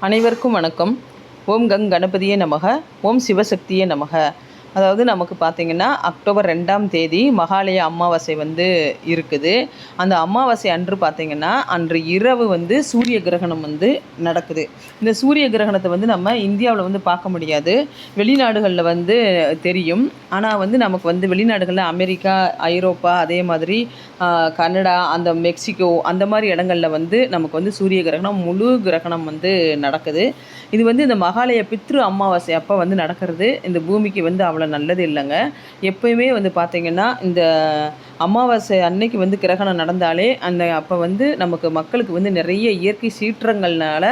அனைவருக்கும் வணக்கம். ஓம் கங் கணபதியே நமக. ஓம் சிவசக்தியே நமக. அதாவது நமக்கு பார்த்திங்கன்னா அக்டோபர் ரெண்டாம் தேதி மகாலய அமாவாசை வந்து இருக்குது. அந்த அமாவாசை அன்று பார்த்திங்கன்னா அன்று இரவு வந்து சூரிய கிரகணம் வந்து நடக்குது. இந்த சூரிய கிரகணத்தை வந்து நம்ம இந்தியாவில் வந்து பார்க்க முடியாது. வெளிநாடுகளில் வந்து தெரியும். ஆனால் வந்து நமக்கு வந்து வெளிநாடுகளில் அமெரிக்கா ஐரோப்பா அதே மாதிரி கனடா அந்த மெக்சிகோ அந்த மாதிரி இடங்களில் வந்து நமக்கு வந்து சூரிய கிரகணம் முழு கிரகணம் வந்து நடக்குது. இது வந்து இந்த மகாலய பித்ரு அமாவாசை அப்போ வந்து நடக்கிறது. இந்த பூமிக்கு வந்து அவ்வளோ நல்லது இல்லைங்க. எப்பயுமே வந்து பார்த்திங்கன்னா இந்த அமாவாசை அன்னைக்கு வந்து கிரகணம் நடந்தாலே அந்த அப்போ வந்து நமக்கு மக்களுக்கு வந்து நிறைய இயற்கை சீற்றங்கள்னால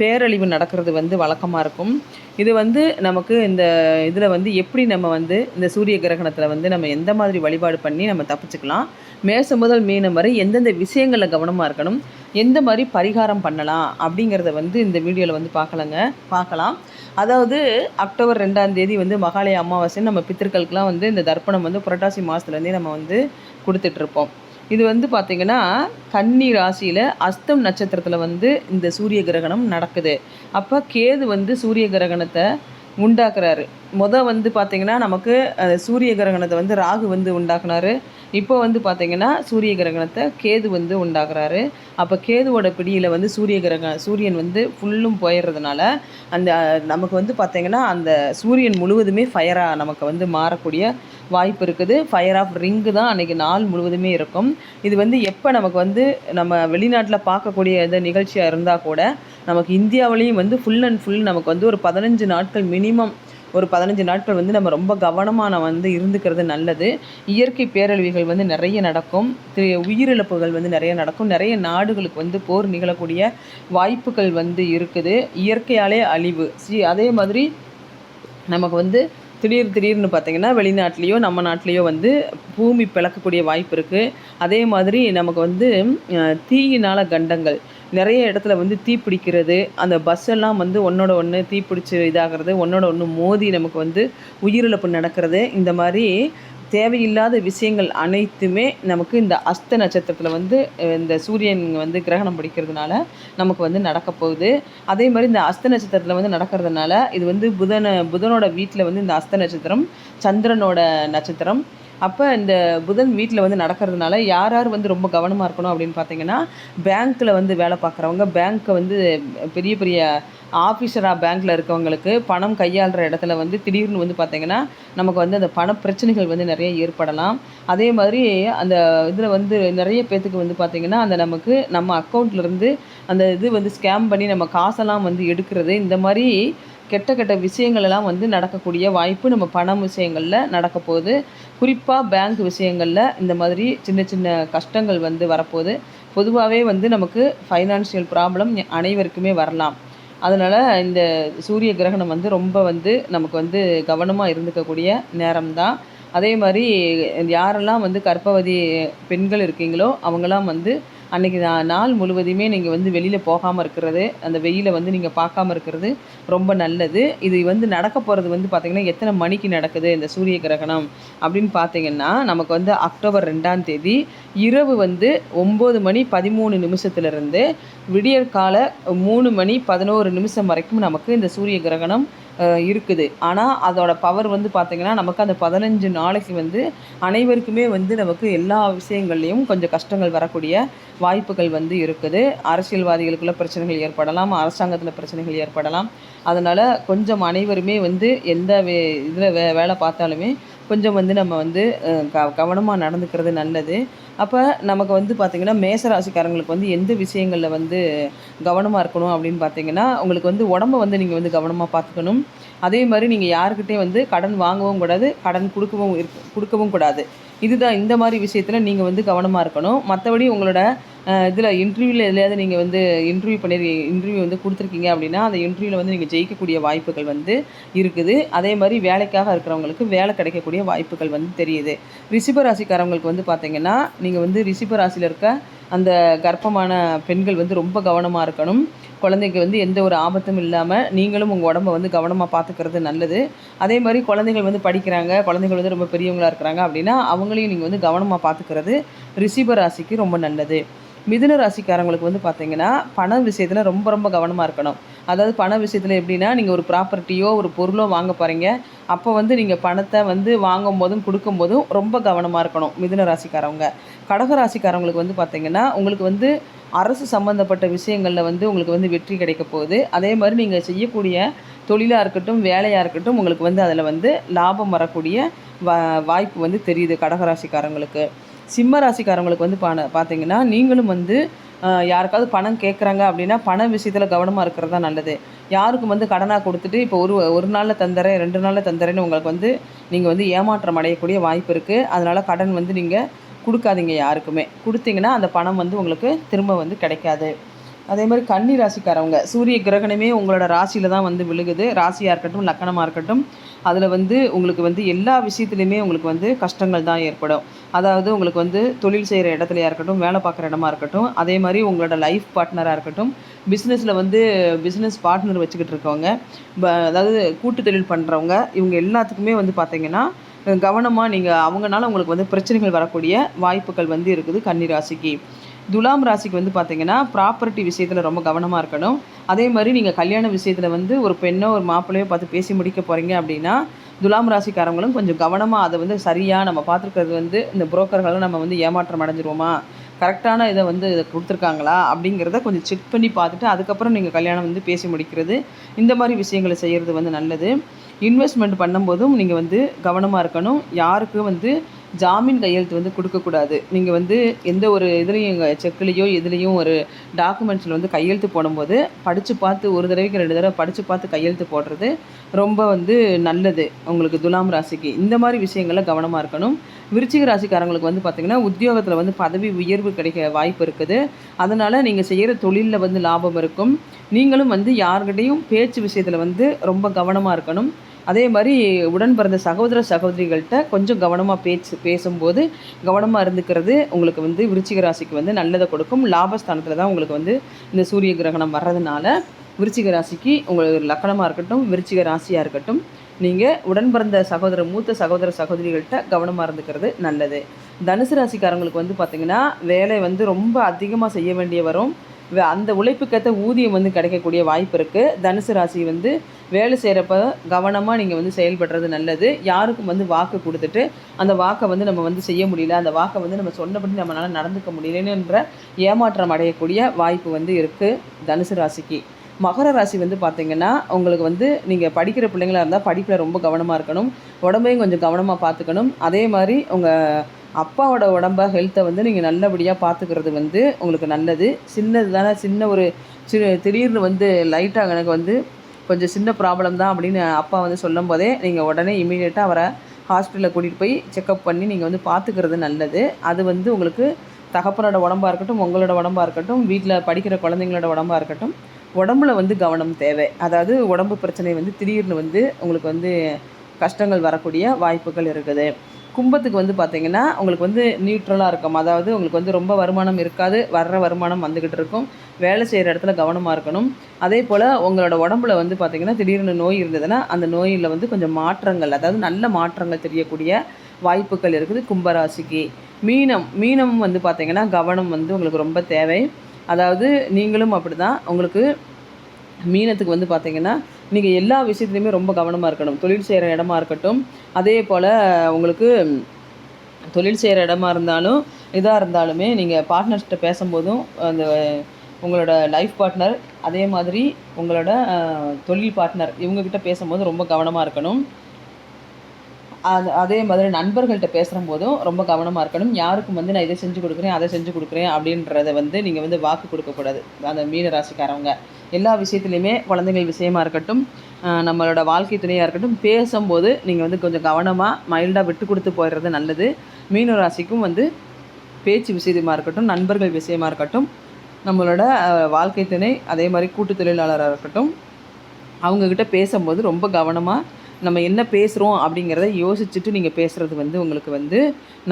பேரழிவு நடக்கிறது வந்து வழக்கமாக இருக்கும். இது வந்து நமக்கு இந்த இதில் வந்து எப்படி நம்ம வந்து இந்த சூரிய கிரகணத்தில் வந்து நம்ம எந்த மாதிரி வழிபாடு பண்ணி நம்ம தப்பிச்சுக்கலாம். மேசம் முதல் மீனம் வரை எந்தெந்த விஷயங்களில் கவனமாக இருக்கணும்? எந்த மாதிரி பரிகாரம் பண்ணலாம் அப்படிங்கிறத வந்து இந்த வீடியோவில் வந்து பார்க்கலங்க. பார்க்கலாம். அதாவது அக்டோபர் ரெண்டாம் தேதி வந்து மகாலய அமாவாசைன்னு நம்ம பித்திருக்களுக்கெலாம் வந்து இந்த தர்ப்பணம் வந்து புரட்டாசி மாதத்துலேருந்தே நம்ம வந்து கொடுத்துட்ருப்போம். இது வந்து பார்த்திங்கன்னா கன்னி ராசியில் அஸ்தம் நட்சத்திரத்தில் வந்து இந்த சூரிய கிரகணம் நடக்குது. அப்போ கேது வந்து சூரிய கிரகணத்தை உண்டாக்குறாரு. முத வந்து பார்த்திங்கன்னா நமக்கு சூரிய கிரகணத்தை வந்து ராகு வந்து உண்டாக்குனாரு. இப்போ வந்து பார்த்திங்கன்னா சூரிய கிரகணத்தை கேது வந்து உண்டாகிறாரு அப்போ கேதுவோட பிடியில் வந்து சூரிய கிரக சூரியன் வந்து ஃபுல்லும் போயிடுறதுனால அந்த நமக்கு வந்து பார்த்திங்கன்னா அந்த சூரியன் முழுவதுமே ஃபயராக நமக்கு வந்து மாறக்கூடிய வாய்ப்பு இருக்குது. ஃபயர் ஆஃப் ரிங்கு தான் அன்றைக்கி நாள் முழுவதுமே இருக்கும். இது வந்து எப்போ நமக்கு வந்து நம்ம வெளிநாட்டில் பார்க்கக்கூடிய இந்த நிகழ்ச்சியாக இருந்தால் கூட நமக்கு இந்தியாவிலையும் வந்து ஃபுல் அண்ட் ஃபுல் நமக்கு வந்து ஒரு பதினஞ்சு நாட்கள் மினிமம் ஒரு பதினஞ்சு நாட்கள் வந்து நம்ம ரொம்ப கவனமாக நான் வந்து இருந்துக்கிறது நல்லது. இயற்கை பேரழிவுகள் வந்து நிறைய நடக்கும். உயிரிழப்புகள் வந்து நிறைய நடக்கும். நிறைய நாடுகளுக்கு வந்து போர் நிகழக்கூடிய வாய்ப்புகள் வந்து இருக்குது. இயற்கையாலே அழிவு. சி அதே மாதிரி நமக்கு வந்து திடீர் திடீர்னு பார்த்தீங்கன்னா வெளிநாட்டிலேயோ நம்ம நாட்டிலேயோ வந்து பூமி பிளக்கக்கூடிய வாய்ப்பு இருக்குது அதே மாதிரி நமக்கு வந்து தீயினால கண்டங்கள். நிறைய இடத்துல வந்து தீ பிடிக்கிறது அந்த பஸ் எல்லாம் வந்து ஒன்றோட ஒன்று தீ பிடிச்சி இதாகிறது ஒன்றோட ஒன்று மோதி நமக்கு வந்து உயிரிழப்பு நடக்கிறது. இந்த மாதிரி தேவையில்லாத விஷயங்கள் அனைத்துமே நமக்கு இந்த அஸ்த நட்சத்திரத்தில் வந்து இந்த சூரியன் வந்து கிரகணம் பிடிக்கிறதுனால நமக்கு வந்து நடக்க போகுது. அதே மாதிரி இந்த அஸ்த நட்சத்திரத்தில் வந்து நடக்கிறதுனால இது வந்து புதனை புதனோட வீட்டில் வந்து இந்த அஸ்த நட்சத்திரம் சந்திரனோட நட்சத்திரம் அப்போ இந்த புதன் வீட்டில் வந்து நடக்கிறதுனால யார் யார் வந்து ரொம்ப கவனமாக இருக்கணும் அப்படின்னு பார்த்தீங்கன்னா பேங்க்கில் வந்து வேலை பார்க்குறவங்க பேங்க்கை வந்து பெரிய பெரிய ஆஃபீஸராக பேங்க்கில் இருக்கவங்களுக்கு பணம் கையாளுற இடத்துல வந்து திடீர்னு வந்து பார்த்திங்கன்னா நமக்கு வந்து அந்த பண பிரச்சனைகள் வந்து நிறைய ஏற்படலாம். அதே மாதிரி அந்த இதில் வந்து நிறைய பேர்த்துக்கு வந்து பார்த்திங்கன்னா அந்த நமக்கு நம்ம அக்கௌண்ட்லேருந்து அந்த இது வந்து ஸ்கேம் பண்ணி நம்ம காசெல்லாம் வந்து எடுக்கிறது இந்த மாதிரி கெட்ட கெட்ட விஷயங்கள் எல்லாம் வந்து நடக்கக்கூடிய வாய்ப்பு நம்ம பணம் விஷயங்களில் நடக்க போகுது. குறிப்பாக பேங்க் விஷயங்களில் இந்த மாதிரி சின்ன சின்ன கஷ்டங்கள் வந்து வரப்போகுது. பொதுவாகவே வந்து நமக்கு ஃபைனான்ஷியல் ப்ராப்ளம் அனைவருக்குமே வரலாம். அதனால் இந்த சூரிய கிரகணம் வந்து ரொம்ப வந்து நமக்கு வந்து கவனமாக இருந்துக்கக்கூடிய நேரம்தான். அதே மாதிரி யாரெல்லாம் வந்து கர்ப்பவதி பெண்கள் இருக்கீங்களோ அவங்களாம் வந்து அன்றைக்கி நாள் முழுவதுமே நீங்கள் வந்து வெளியில் போகாமல் இருக்கிறது அந்த வெயிலை வந்து நீங்கள் பார்க்காம இருக்கிறது ரொம்ப நல்லது. இது வந்து நடக்க போகிறது வந்து பார்த்திங்கன்னா எத்தனை மணிக்கு நடக்குது இந்த சூரிய கிரகணம் அப்படின்னு பார்த்தீங்கன்னா நமக்கு வந்து அக்டோபர் ரெண்டாம் தேதி இரவு வந்து ஒம்பது மணி பதிமூணு நிமிஷத்துலேருந்து விடியற்கால மூணு மணி பதினோரு நிமிஷம் வரைக்கும் நமக்கு இந்த சூரிய கிரகணம் இருக்குது. ஆனால் அதோட பவர் வந்து பார்த்திங்கன்னா நமக்கு அந்த பதினஞ்சு நாளைக்கு வந்து அனைவருக்குமே வந்து நமக்கு எல்லா விஷயங்கள்லேயும் கொஞ்சம் கஷ்டங்கள் வரக்கூடிய வாய்ப்புகள் வந்து இருக்குது. அரசியல்வாதிகளுக்குள்ள பிரச்சனைகள் ஏற்படலாம் அரசாங்கத்தில் பிரச்சனைகள் ஏற்படலாம். அதனால் கொஞ்சம் அனைவருமே வந்து எந்த வே இதில் வே வேலை பார்த்தாலுமே கொஞ்சம் வந்து நம்ம வந்து க கவனமாக நடந்துக்கிறது நல்லது. அப்போ நமக்கு வந்து பார்த்திங்கன்னா மேசராசிக்காரங்களுக்கு வந்து எந்த விஷயங்களில் வந்து கவனமாக இருக்கணும் அப்படின்னு பார்த்தீங்கன்னா உங்களுக்கு வந்து உடம்ப வந்து நீங்கள் வந்து கவனமாக பார்த்துக்கணும் அதே மாதிரி நீங்கள் யாருக்கிட்டே வந்து கடன் வாங்கவும் கூடாது கடன் கொடுக்கவும் இருக்க கொடுக்கவும் கூடாது. இதுதான் இந்த மாதிரி விஷயத்தில் நீங்கள் வந்து கவனமாக இருக்கணும். மற்றபடி உங்களோட இதில் இன்டர்வியூவில் எதுலையாவது நீங்கள் வந்து இன்டர்வியூ பண்ணி இன்டர்வியூ வந்து கொடுத்துருக்கீங்க அப்படின்னா அந்த இன்டர்வியூவில் வந்து நீங்கள் ஜெயிக்கக்கூடிய வாய்ப்புகள் வந்து இருக்குது. அதே மாதிரி வேலைக்காக இருக்கிறவங்களுக்கு வேலை கிடைக்கக்கூடிய வாய்ப்புகள் வந்து தெரியுது. ரிஷிப ராசிக்காரங்களுக்கு வந்து பார்த்தீங்கன்னா நீங்கள் வந்து ரிஷிப ராசியில் இருக்க அந்த கர்ப்பமான பெண்கள் வந்து ரொம்ப கவனமாக இருக்கணும். குழந்தைக்கு வந்து எந்த ஒரு ஆபத்தும் இல்லாமல் நீங்களும் உங்கள் உடம்ப வந்து கவனமாக பார்த்துக்கிறது நல்லது. அதே மாதிரி குழந்தைகள் வந்து படிக்கிறாங்க குழந்தைகள் வந்து ரொம்ப பெரியவங்களா இருக்கிறாங்க அப்படின்னா அவங்களையும் நீங்கள் வந்து கவனமாக பார்த்துக்கிறது ரிஷிப ராசிக்கு ரொம்ப நல்லது. மிதுன ராசிக்காரங்களுக்கு வந்து பார்த்தீங்கன்னா பண விஷயத்தில் ரொம்ப ரொம்ப கவனமாக இருக்கணும். அதாவது பண விஷயத்தில் எப்படின்னா நீங்கள் ஒரு ப்ராப்பர்ட்டியோ ஒரு பொருளோ வாங்க போகிறீங்க அப்போ வந்து நீங்கள் பணத்தை வந்து வாங்கும் போதும் கொடுக்கும்போதும் ரொம்ப கவனமாக இருக்கணும் மிதுன ராசிக்காரவங்க. கடக ராசிக்காரவங்களுக்கு வந்து பார்த்திங்கன்னா உங்களுக்கு வந்து அரசு சம்மந்தப்பட்ட விஷயங்களில் வந்து உங்களுக்கு வந்து வெற்றி கிடைக்க போகுது. அதே மாதிரி நீங்கள் செய்யக்கூடிய தொழிலாக இருக்கட்டும் வேலையாக இருக்கட்டும் உங்களுக்கு வந்து அதில் வந்து லாபம் வரக்கூடிய வா வாய்ப்பு வந்து தெரியுது கடகராசிக்காரங்களுக்கு சிம்ம ராசிக்காரங்களுக்கு வந்து பா பார்த்தீங்கன்னா நீங்களும் வந்து யாருக்காவது பணம் கேட்குறாங்க அப்படின்னா பண விஷயத்தில் கவனமாக இருக்கிறது தான் நல்லது. யாருக்கும் வந்து கடனாக கொடுத்துட்டு இப்போ ஒரு ஒரு நாளில் தந்துறேன் ரெண்டு நாளில் தந்துறேன்னு உங்களுக்கு வந்து நீங்கள் வந்து ஏமாற்றம் அடையக்கூடிய வாய்ப்பு இருக்குது அதனால் கடன் வந்து நீங்கள் கொடுக்காதீங்க யாருக்குமே. கொடுத்தீங்கன்னா அந்த பணம் வந்து உங்களுக்கு திரும்ப வந்து கிடைக்காது. அதே மாதிரி கன்னி ராசிக்காரவங்க சூரிய கிரகணமே உங்களோட ராசியில் தான் வந்து விழுகுது. ராசியாக இருக்கட்டும் லக்கணமாக இருக்கட்டும் அதில் வந்து உங்களுக்கு வந்து எல்லா விஷயத்துலையுமே உங்களுக்கு வந்து கஷ்டங்கள் தான் ஏற்படும். அதாவது உங்களுக்கு வந்து தொழில் செய்கிற இடத்துலையாக இருக்கட்டும் வேலை பார்க்குற இடமா இருக்கட்டும் அதே மாதிரி உங்களோட லைஃப் பார்ட்னராக இருக்கட்டும் பிஸ்னஸில் வந்து பிஸ்னஸ் பார்ட்னர் வச்சுக்கிட்டு இருக்கவங்க ப- அதாவது கூட்டு தொழில் பண்ணுறவங்க இவங்க எல்லாத்துக்குமே வந்து பார்த்தீங்கன்னா கவனமாக நீங்கள் அவங்கனால உங்களுக்கு வந்து பிரச்சனைகள் வரக்கூடிய வாய்ப்புகள் வந்து இருக்குது கன்னி ராசிக்கு. துலாம் ராசிக்கு வந்து பார்த்தீங்கன்னா ப்ராப்பர்ட்டி விஷயத்தில் ரொம்ப கவனமாக இருக்கணும். அதே மாதிரி நீங்கள் கல்யாண விஷயத்தில் வந்து ஒரு பெண்ணோ ஒரு மாப்பிள்ளையோ பார்த்து பேசி முடிக்க போகிறீங்க அப்படின்னா துலாம் ராசிக்காரங்களும் கொஞ்சம் கவனமாக அதை வந்து சரியாக நம்ம பார்த்துருக்கிறது வந்து இந்த புரோக்கர்களை நம்ம வந்து ஏமாற்றம் அடைஞ்சிருவோமா? கரெக்டான இதை வந்து இதை கொடுத்துருக்காங்களா? அப்படிங்கிறத கொஞ்சம் செக் பண்ணி பார்த்துட்டு அதுக்கப்புறம் நீங்கள் கல்யாணம் வந்து பேசி முடிக்கிறது இந்த மாதிரி விஷயங்களை செய்கிறது வந்து நல்லது. இன்வெஸ்ட்மெண்ட் பண்ணும்போதும் நீங்கள் வந்து கவனமாக இருக்கணும். யாருக்கும் வந்து ஜாமீன் கையெழுத்து வந்து கொடுக்கக்கூடாது. நீங்கள் வந்து எந்த ஒரு இதுலேயும் செக்லேயோ எதுலேயும் ஒரு டாக்குமெண்ட்ஸில் வந்து கையெழுத்து போடும்போது படித்து பார்த்து ஒரு தடவைக்கு ரெண்டு தடவை படித்து பார்த்து கையெழுத்து போடுறது ரொம்ப வந்து நல்லது உங்களுக்கு துலாம் ராசிக்கு. இந்த மாதிரி விஷயங்களில் கவனமாக இருக்கணும். விருச்சிக ராசிக்காரங்களுக்கு வந்து பார்த்திங்கன்னா உத்தியோகத்தில் வந்து பதவி உயர்வு கிடைக்க வாய்ப்பு இருக்குது. அதனால் நீங்கள் செய்கிற தொழிலில் வந்து லாபம் இருக்கும். நீங்களும் வந்து யார்கிட்டையும் பேச்சு விஷயத்தில் வந்து ரொம்ப கவனமாக இருக்கணும். அதே மாதிரி உடன் பிறந்த சகோதர சகோதரிகள்கிட்ட கொஞ்சம் கவனமாக பேச்சு பேசும்போது கவனமாக இருந்துக்கிறது உங்களுக்கு வந்து விருச்சிக ராசிக்கு வந்து நல்லதை கொடுக்கும். லாபஸ்தானத்தில் தான் உங்களுக்கு வந்து இந்த சூரிய கிரகணம் வர்றதுனால விருச்சிக ராசிக்கு உங்களுக்கு லக்கணமாக இருக்கட்டும் விருச்சிக ராசியாக இருக்கட்டும் நீங்கள் உடன் பிறந்த சகோதர மூத்த சகோதர சகோதரிகள்கிட்ட கவனமாக இருந்துக்கிறது நல்லது. தனுசு ராசிக்காரங்களுக்கு வந்து பார்த்திங்கன்னா வேலை வந்து ரொம்ப அதிகமாக செய்ய வேண்டிய வரும். அந்த உழைப்புக்கேற்ற ஊதியம் வந்து கிடைக்கக்கூடிய வாய்ப்பு இருக்குது தனுசு ராசி வந்து வேலை செய்கிறப்ப கவனமாக நீங்கள் வந்து செயல்படுறது நல்லது. யாருக்கும் வந்து வாக்கு கொடுத்துட்டு அந்த வாக்கை வந்து நம்ம வந்து செய்ய முடியல அந்த வாக்கை வந்து நம்ம சொன்னபடி நம்மளால் நடந்துக்க முடியலன்ற ஏமாற்றம் அடையக்கூடிய வாய்ப்பு வந்து இருக்குது தனுசு ராசிக்கு. மகர ராசி வந்து பார்த்தீங்கன்னா உங்களுக்கு வந்து நீங்கள் படிக்கிற பிள்ளைங்களாக இருந்தால் படிப்பில் ரொம்ப கவனமாக இருக்கணும். உடம்பையும் கொஞ்சம் கவனமாக பார்த்துக்கணும் அதே மாதிரி உங்கள் அப்பாவோட உடம்ப ஹெல்த்தை வந்து நீங்கள் நல்லபடியாக பார்த்துக்கிறது வந்து உங்களுக்கு நல்லது. சின்னது தானே சின்ன ஒரு சி திடீர்னு வந்து லைட்டாக எனக்கு வந்து கொஞ்சம் சின்ன ப்ராப்ளம் தான் அப்படின்னு அப்பா வந்து சொல்லும் போதே நீங்கள் உடனே இமீடியட்டாக அவரை ஹாஸ்பிட்டலில் கூட்டிகிட்டு போய் செக்கப் பண்ணி நீங்கள் வந்து பார்த்துக்கிறது நல்லது. அது வந்து உங்களுக்கு தகப்பனோட உடம்பாக இருக்கட்டும் உங்களோட உடம்பாக இருக்கட்டும் வீட்டில் படிக்கிற குழந்தைங்களோட உடம்பாக இருக்கட்டும் உடம்புல வந்து கவனம் தேவை. அதாவது உடம்பு பிரச்சனை வந்து திடீர்னு வந்து உங்களுக்கு வந்து கஷ்டங்கள் வரக்கூடிய வாய்ப்புகள் இருக்குது. கும்பத்துக்கு வந்து பார்த்தீங்கன்னா உங்களுக்கு வந்து நியூட்ரலாக இருக்கும். அதாவது உங்களுக்கு வந்து ரொம்ப வருமானம் இருக்காது. வர்ற வருமானம் வந்துக்கிட்டு இருக்கும். வேலை செய்கிற இடத்துல கவனமாக இருக்கணும். அதே போல் உங்களோட உடம்புல வந்து பார்த்திங்கன்னா திடீர்னு நோய் இருந்ததுன்னா அந்த நோயில் வந்து கொஞ்சம் மாற்றங்கள் அதாவது நல்ல மாற்றங்கள் தெரியக்கூடிய வாய்ப்புகள் இருக்குது கும்பராசிக்கு. மீனம் மீனம் வந்து பார்த்திங்கன்னா கவனம் வந்து உங்களுக்கு ரொம்ப தேவை. அதாவது நீங்களும் அப்படி தான் உங்களுக்கு மீனத்துக்கு வந்து பார்த்தீங்கன்னா நீங்கள் எல்லா விஷயத்துலையுமே ரொம்ப கவனமாக இருக்கணும். தொழில் செய்கிற இடமா இருக்கட்டும் அதே போல் உங்களுக்கு தொழில் செய்கிற இடமா இருந்தாலும் இதாக இருந்தாலுமே நீங்கள் பார்ட்னர்ஸ்கிட்ட பேசும்போதும் அந்த உங்களோட லைஃப் பார்ட்னர் அதே மாதிரி உங்களோட தொழில் பார்ட்னர் இவங்கக்கிட்ட பேசும்போது ரொம்ப கவனமாக இருக்கணும். அது அதே மாதிரி நண்பர்கள்ட்ட பேசுகிற போதும் ரொம்ப கவனமாக இருக்கணும். யாருக்கும் வந்து நான் இதை செஞ்சு கொடுக்குறேன் அதை செஞ்சு கொடுக்குறேன் அப்படின்றத வந்து நீங்கள் வந்து வாக்கு கொடுக்கக்கூடாது. அந்த மீன ராசிக்காரவங்க எல்லா விஷயத்துலையுமே குழந்தைகள் விஷயமா இருக்கட்டும் நம்மளோட வாழ்க்கை துணையாக இருக்கட்டும் பேசும்போது நீங்கள் வந்து கொஞ்சம் கவனமாக மைல்டாக விட்டு கொடுத்து போயிடுறது நல்லது. மீன ராசிக்கும் வந்து பேச்சு விஷயமாக இருக்கட்டும் நண்பர்கள் விஷயமா இருக்கட்டும் நம்மளோட வாழ்க்கை துணை அதே மாதிரி கூட்டு தொழிலாளராக இருக்கட்டும் அவங்கக்கிட்ட பேசும்போது ரொம்ப கவனமாக நம்ம என்ன பேசுகிறோம் அப்படிங்கிறத யோசிச்சுட்டு நீங்கள் பேசுகிறது வந்து உங்களுக்கு வந்து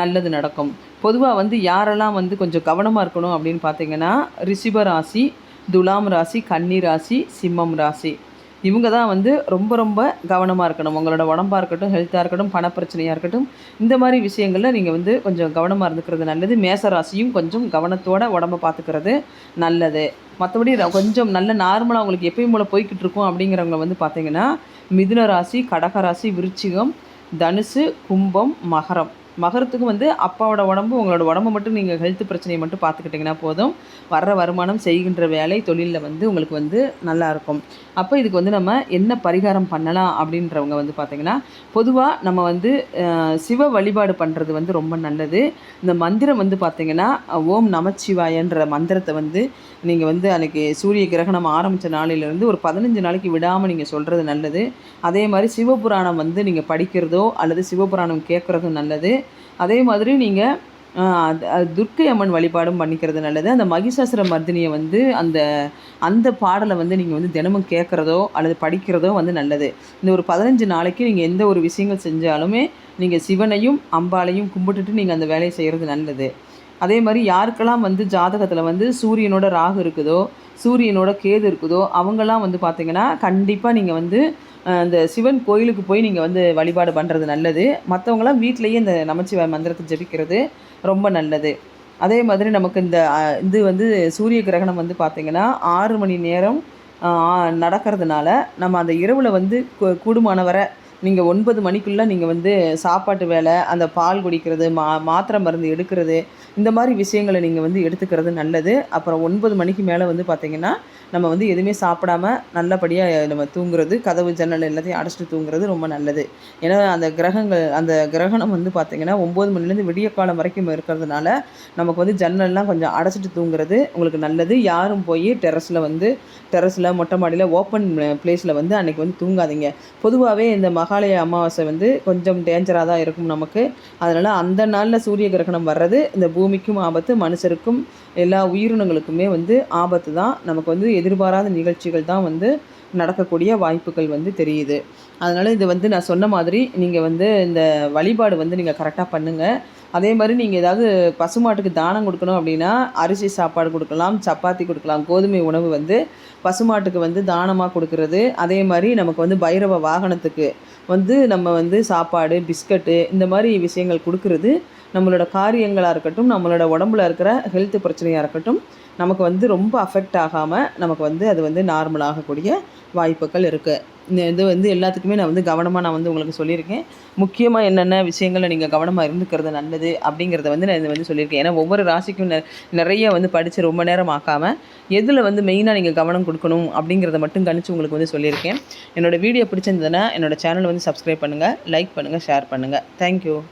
நல்லது நடக்கும். பொதுவாக வந்து யாரெல்லாம் வந்து கொஞ்சம் கவனமாக இருக்கணும் அப்படின்னு பார்த்தீங்கன்னா ரிஷிப ராசி துலாம் ராசி கன்னி ராசி சிம்மம் ராசி. இவங்க தான் வந்து ரொம்ப ரொம்ப கவனமாக இருக்கணும். உங்களோட உடம்பாக இருக்கட்டும் ஹெல்த்தாக இருக்கட்டும் பணப்பிரச்சனையாக இருக்கட்டும் இந்த மாதிரி விஷயங்களில் நீங்கள் வந்து கொஞ்சம் கவனமாக இருந்துக்கிறது நல்லது. மேச ராசியும் கொஞ்சம் கவனத்தோட உடம்ப பார்த்துக்கிறது நல்லது. மற்றபடி கொஞ்சம் நல்ல நார்மலாக உங்களுக்கு எப்பயும் போல் போய்கிட்டு இருக்கும் அப்படிங்கிறவங்க வந்து பார்த்தீங்கன்னா மிதுன ராசி கடக ராசி விருச்சிகம் தனுசு கும்பம் மகரம். மகரத்துக்கு வந்து அப்பாவோட உடம்பு உங்களோட உடம்பு மட்டும் நீங்கள் ஹெல்த் பிரச்சனையை மட்டும் பார்த்துக்கிட்டிங்கன்னா போதும். வர்ற வருமானம் செய்கின்ற வேலை தொழிலில் வந்து உங்களுக்கு வந்து நல்லாயிருக்கும் அப்போ இதுக்கு வந்து நம்ம என்ன பரிகாரம் பண்ணலாம் அப்படின்றவங்க வந்து பார்த்திங்கன்னா பொதுவாக நம்ம வந்து சிவ வழிபாடு பண்ணுறது வந்து ரொம்ப நல்லது. இந்த மந்திரம் வந்து பார்த்திங்கன்னா ஓம் நமச்சிவாயன்ற மந்திரத்தை வந்து நீங்கள் வந்து அன்றைக்கி சூரிய கிரகணம் ஆரம்பித்த நாளிலிருந்து ஒரு பதினஞ்சு நாளைக்கு விடாமல் நீங்கள் சொல்கிறது நல்லது. அதே மாதிரி சிவபுராணம் வந்து நீங்கள் படிக்கிறதோ அல்லது சிவபுராணம் கேட்குறதும் நல்லது. அதே மாதிரி நீங்கள் துர்க்கை அம்மன் வழிபாடும் பண்ணிக்கிறது நல்லது. அந்த மகிஷாசுர மர்தினியை வந்து அந்த அந்த பாடலை வந்து நீங்கள் வந்து தினமும் கேட்குறதோ அல்லது படிக்கிறதோ வந்து நல்லது. இந்த ஒரு பதினஞ்சு நாளைக்கு நீங்கள் எந்த ஒரு விஷயங்கள் செஞ்சாலுமே நீங்கள் சிவனையும் அம்பாளையும் கும்பிட்டுட்டு நீங்கள் அந்த வேலையை செய்கிறது நல்லது. அதே மாதிரி யாருக்கெல்லாம் வந்து ஜாதகத்தில் வந்து சூரியனோட ராகு இருக்குதோ சூரியனோட கேது இருக்குதோ அவங்கெல்லாம் வந்து பார்த்திங்கன்னா கண்டிப்பாக நீங்கள் வந்து அந்த இந்த சிவன் கோயிலுக்கு போய் நீங்கள் வந்து வழிபாடு பண்ணுறது நல்லது. மற்றவங்களாம் வீட்டிலேயே இந்த நமச்சிவாய் மந்திரத்தை ஜெபிக்கிறது ரொம்ப நல்லது. அதே மாதிரி நமக்கு இந்த இது வந்து சூரிய கிரகணம் வந்து பார்த்திங்கன்னா ஆறு மணி நேரம் நடக்கிறதுனால நம்ம அந்த இரவில் வந்து கு- கூடுமான வரை நீங்கள் ஒன்பது மணிக்குள்ளே நீங்கள் வந்து சாப்பாட்டு வேலை அந்த பால் குடிக்கிறது மா மாத்திரை மருந்து எடுக்கிறது இந்த மாதிரி விஷயங்களை நீங்கள் வந்து எடுத்துக்கிறது நல்லது. அப்புறம் ஒன்பது மணிக்கு மேலே வந்து பார்த்திங்கன்னா நம்ம வந்து எதுவுமே சாப்பிடாம நல்லபடியாக நம்ம தூங்குறது கதவு ஜன்னல் எல்லாத்தையும் அடைச்சிட்டு தூங்குறது ரொம்ப நல்லது. ஏன்னா அந்த கிரகங்கள் அந்த கிரகணம் வந்து பார்த்திங்கன்னா ஒம்பது மணிலேருந்து விடிய காலம் வரைக்கும் இருக்கிறதுனால நமக்கு வந்து ஜன்னல்லாம் கொஞ்சம் அடைச்சிட்டு தூங்குறது உங்களுக்கு நல்லது. யாரும் போய் டெரஸில் வந்து டெரஸில் மொட்டை மாடியில் ஓப்பன் பிளேஸில் வந்து அன்றைக்கி வந்து தூங்காதீங்க. பொதுவாகவே இந்த மகாலய அமாவாசை வந்து கொஞ்சம் டேஞ்சராக தான் இருக்கும் நமக்கு. அதனால் அந்த நாளில் சூரிய கிரகணம் வர்றது இந்த பூமிக்கும் ஆபத்து மனுஷருக்கும் எல்லா உயிரினங்களுக்குமே வந்து ஆபத்து தான். நமக்கு வந்து எதிர்பாராத நிகழ்ச்சிகள் தான் வந்து நடக்கக்கூடிய வாய்ப்புகள் வந்து தெரியுது. அதனால் இது வந்து நான் சொன்ன மாதிரி நீங்கள் வந்து இந்த வழிபாடு வந்து நீங்கள் கரெக்டாக பண்ணுங்கள் அதே மாதிரி நீங்கள் ஏதாவது பசுமாட்டுக்கு தானம் கொடுக்கணும் அப்படின்னா அரிசி சாப்பாடு கொடுக்கலாம் சப்பாத்தி கொடுக்கலாம் கோதுமை உணவு வந்து பசுமாட்டுக்கு வந்து தானமாக கொடுக்கறது. அதே மாதிரி நமக்கு வந்து பைரவ வாகனத்துக்கு வந்து நம்ம வந்து சாப்பாடு பிஸ்கட்டு இந்த மாதிரி விஷயங்கள் கொடுக்கறது நம்மளோட காரியங்களாக இருக்கட்டும் நம்மளோட உடம்புல இருக்கிற ஹெல்த் பிரச்சனையாக இருக்கட்டும் நமக்கு வந்து ரொம்ப அஃபெக்ட் ஆகாமல் நமக்கு வந்து அது வந்து நார்மல் ஆகக்கூடிய வாய்ப்புகள் இருக்குது இந்த இது வந்து எல்லாத்துக்குமே நான் வந்து கவனமாக நான் வந்து உங்களுக்கு சொல்லியிருக்கேன். முக்கியமாக என்னென்ன விஷயங்களில் நீங்கள் கவனமாக இருந்துக்கிறது நல்லது அப்படிங்கிறத வந்து நான் இது வந்து சொல்லியிருக்கேன். ஏன்னா ஒவ்வொரு ராசிக்கும் நெ- நிறைய வந்து படித்து ரொம்ப நேரம் ஆக்காமல் எதில் வந்து மெயினாக நீங்கள் கவனம் கொடுக்கணும் அப்படிங்கிறத மட்டும் கணிச்சு உங்களுக்கு வந்து சொல்லியிருக்கேன். என்னோட வீடியோ பிடிச்சிருந்ததுன்னா என்னோட சேனலை வந்து சப்ஸ்கிரைப் பண்ணுங்கள் லைக் பண்ணுங்கள் ஷேர் பண்ணுங்கள் தேங்க்யூ